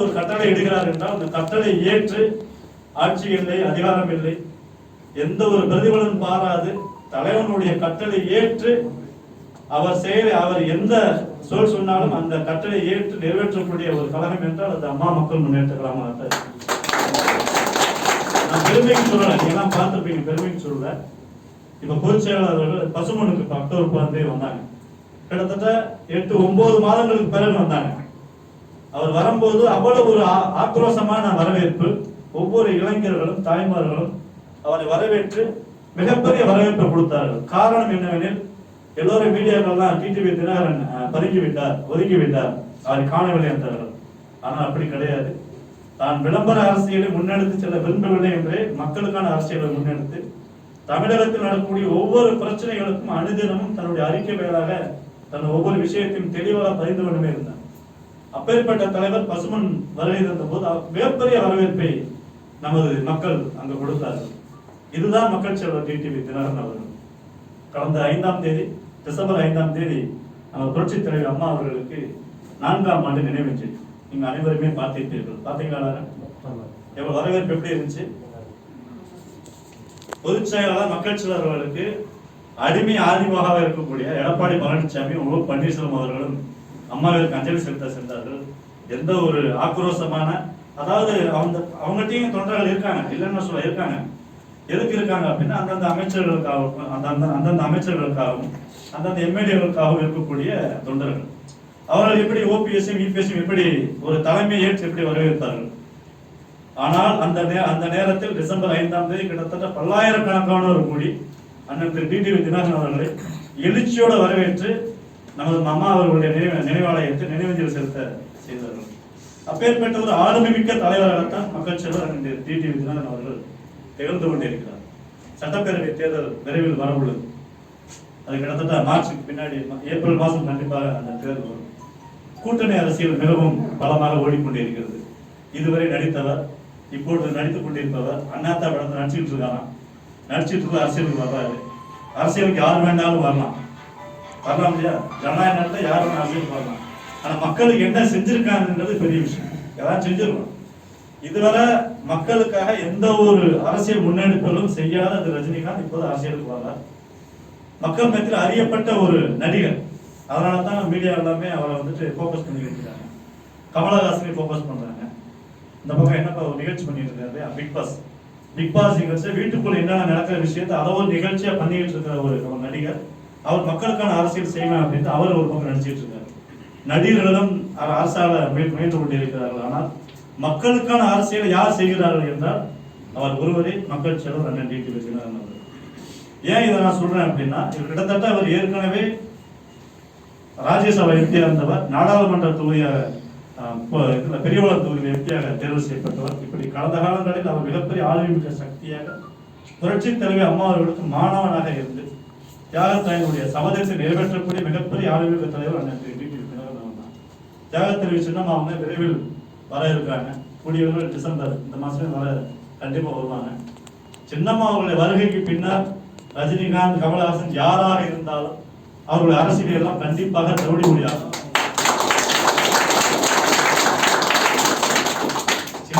ஒரு கட்டளை இடுகிறார் என்றால் அந்த கட்டளை ஏற்று ஆட்சி இல்லை அதிகாரம் இல்லை எந்த ஒரு பிரதிபலன் பாராது. தலைவனுடைய கட்டளை ஏற்று அவர் செயலை அவர் எந்த சொல் சொன்னாலும் அந்த கட்டளை ஏற்று நிறைவேற்றக்கூடிய ஒரு கழகம் என்றால் அது அம்மா மக்கள் முன்னேற்ற கழகமாக நான் பெருமைக்கு சொல்லலை. எல்லாம் பார்த்துருப்பீங்க. பெருமைக்கு சொல்லல. இப்ப பொதுச் செயலாளர்கள் பசுமனுக்கு அக்டோபர் பதினஞ்சு வந்தாங்க. கிட்டத்தட்ட எட்டு ஒன்பது மாதங்களுக்கு பிறகு வந்தாங்க. அவர் வரும்போது அவ்வளவு ஒரு ஆ- ஆக்ரோஷமான வரவேற்பு. ஒவ்வொரு இளைஞர்களும் தாய்மார்களும் அவரை வரவேற்று மிகப்பெரிய வரவேற்பை கொடுத்தார்கள். காரணம் என்னவெனில் எல்லோரும் மீடியாக்கள்லாம் டிடிவி தினகரன் அஹ், ஒதுக்கிவிட்டார். விட்டார் அவரை காணவில்லை என்றார்கள். ஆனால் அப்படி கிடையாது. தான் விளம்பர அரசியலை முன்னெடுத்து செல்ல விரும்பவில்லை என்றே மக்களுக்கான அரசியலை முன்னெடுத்து தமிழகத்தில் நடக்கக்கூடிய ஒவ்வொரு பிரச்சனைகளுக்கும் அனுதினமும் தன்னுடைய அறிக்கை மேலாக தன் ஒவ்வொரு விஷயத்தையும் தெளிவாக பதிந்து கொண்டுமே இருந்தார். அப்பேற்பட்ட தலைவர் பசுமன் வருகை தந்த போது மிகப்பெரிய வரவேற்பை நமது மக்கள் அங்கு கொடுத்தார்கள். இதுதான் மக்கள் செல்வர் டிடிவி தினகரன் அவர்கள். கடந்த ஐந்தாம் தேதி டிசம்பர் ஐந்தாம் தேதி நம்ம புரட்சி தலைவர் அம்மா அவர்களுக்கு நான்காம் ஆண்டு நினைவஞ்சு நீங்க அனைவருமே பார்த்திருப்பீர்கள். பார்த்தீங்களா எவ்வளவு வரவேற்பு எப்படி இருந்துச்சு? பொதுச் செயலாளர் மக்கள் சிலர் அவர்களுக்கு அடிமை ஆதிமாக இருக்கக்கூடிய எடப்பாடி பழனிசாமி ஓ பன்னீர்செல்வம் அவர்களும் அம்மாவிற்கு அஞ்சலி செலுத்த சென்றார்கள். எந்த ஒரு ஆக்ரோஷமான அதாவது அவங்க அவங்ககிட்டயும் தொண்டர்கள் இருக்காங்க இல்லைன்னு சொல்ல இருக்காங்க. எதுக்கு இருக்காங்க அப்படின்னா அந்தந்த அமைச்சர்களுக்காகவும் அந்தந்த அந்தந்த அமைச்சர்களுக்காகவும் அந்தந்த எம்எல்ஏகளுக்காகவும் இருக்கக்கூடிய தொண்டர்கள். அவர்கள் எப்படி ஓபிஎஸ்ஸும் இபிஎஸ்ஸும் எப்படி ஒரு தலைமை ஏற்று எப்படி வரவேற்பார்கள்? ஆனால் அந்த நே- அந்த நேரத்தில் டிசம்பர் ஐந்தாம் தேதி கிட்டத்தட்ட பல்லாயிரக்கணக்கானோர் கூடி அண்ணன் திரு டிடிவி தினகரன் அவர்களை எழுச்சியோடு வரவேற்று நமது மாமா அவர்களுடைய நினைவு நினைவாலயத்தை நினைவஞ்சல் செலுத்த செய்தார்கள் அப்பேற்பட்ட ஒரு ஆளுமை மிக்க தலைவராகத்தான் மக்கள் செல்வர் அண்ணன் டி டிடிவி தினகரன் அவர்கள் திகழ்ந்து கொண்டிருக்கிறார். சட்டப்பேரவை தேர்தல் விரைவில் வர உள்ளது அது கிட்டத்தட்ட மார்ச்சுக்கு பின்னாடி ஏப்ரல் மாதம் கண்டிப்பாக அந்த தேர்தல் வரும். கூட்டணி அரசியல் மிகவும் பலமாக ஓடிக்கொண்டிருக்கிறது. இதுவரை நடித்தவர் இப்பொழுது நடித்துக் கொண்டிருப்பவர் அண்ணாத்தா படத்தை நடிச்சுட்டு இருக்காராம். நடிச்சிட்டு இருக்க அரசியலுக்கு வர்றாரு அரசியலுக்கு யார் வேண்டாலும் வரலாம். வரலாம் இல்லையா? ஜனநாயகத்தில் யாரும் யார் வேணா ஆனால் வரலாம் மக்களுக்கு என்ன செஞ்சிருக்காங்கன்றது பெரிய விஷயம். எதாவது செஞ்சிருக்கணும் இதுவரை மக்களுக்காக எந்த ஒரு அரசியல் முன்னெடுப்புகளும் செய்யாத அந்த ரஜினிகாந்த் இப்போது அரசியலுக்கு வர்றார். மக்கள் மத்தியில் அறியப்பட்ட ஒரு நடிகர். அதனால தான் மீடியா எல்லாமே அவரை வந்துட்டு ஃபோக்கஸ் பண்ணி இருக்காங்க. கமலஹாசனை ஃபோக்கஸ் பண்ணுறாங்க இந்த பக்கம் என்னப்பா ஒரு நிகழ்ச்சி பண்ணிட்டு இருக்காரு? Big pass. பிக் பாஸ் நிகழ்ச்சி வீட்டுக்குள்ள என்னென்ன நடக்கிற விஷயத்தை அதை ஒரு நிகழ்ச்சியா பண்ணிட்டு இருக்கிற ஒரு நடிகர். அவர் மக்களுக்கான அரசியல் செய்யணும் அப்படின்ட்டு அவர் ஒரு பக்கம் நினைச்சிட்டு இருக்காரு நடிகர்களிடம் அரசால முயன்று கொண்டிருக்கிறார்கள் ஆனால் மக்களுக்கான அரசியலை யார் செய்கிறார்கள் என்றால் அவர் ஒருவரே மக்கள் செல்வர் அண்ணன் டிடி விஜயநாதன் ஏன் இதை நான் சொல்றேன் அப்படின்னா இவர் கிட்டத்தட்ட அவர் ஏற்கனவே ராஜ்யசபா எம்பியாக இருந்தவர் நாடாளுமன்ற தொகுதியாக அஹ், இப்போ பெரியவளர் தொகுதியில் எம்பியாக தேர்வு செய்யப்பட்டவர். இப்படி கடந்த காலங்களில் அவர் மிகப்பெரிய ஆளுமிக்க சக்தியாக புரட்சி தலைவி அம்மா அவர்களுக்கு மாணவனாக இருந்து தியாகத்தாயினுடைய சபதத்தை நிறைவேற்றக்கூடிய மிகப்பெரிய ஆளுமிக்க தலைவர் அண்ணன் திரு டிடி தான். அவங்க விரைவில் வர இருக்காங்க கூடிய டிசம்பர் இந்த மாசமே வர கண்டிப்பா வருவாங்க. சின்னம்மா அவர்களுடைய வருகைக்கு பின்னர் ரஜினிகாந்த் கமலஹாசன் யாராக இருந்தாலும் அவர்களுடைய அரசியல் எல்லாம் கண்டிப்பாக தவிடி முடியாது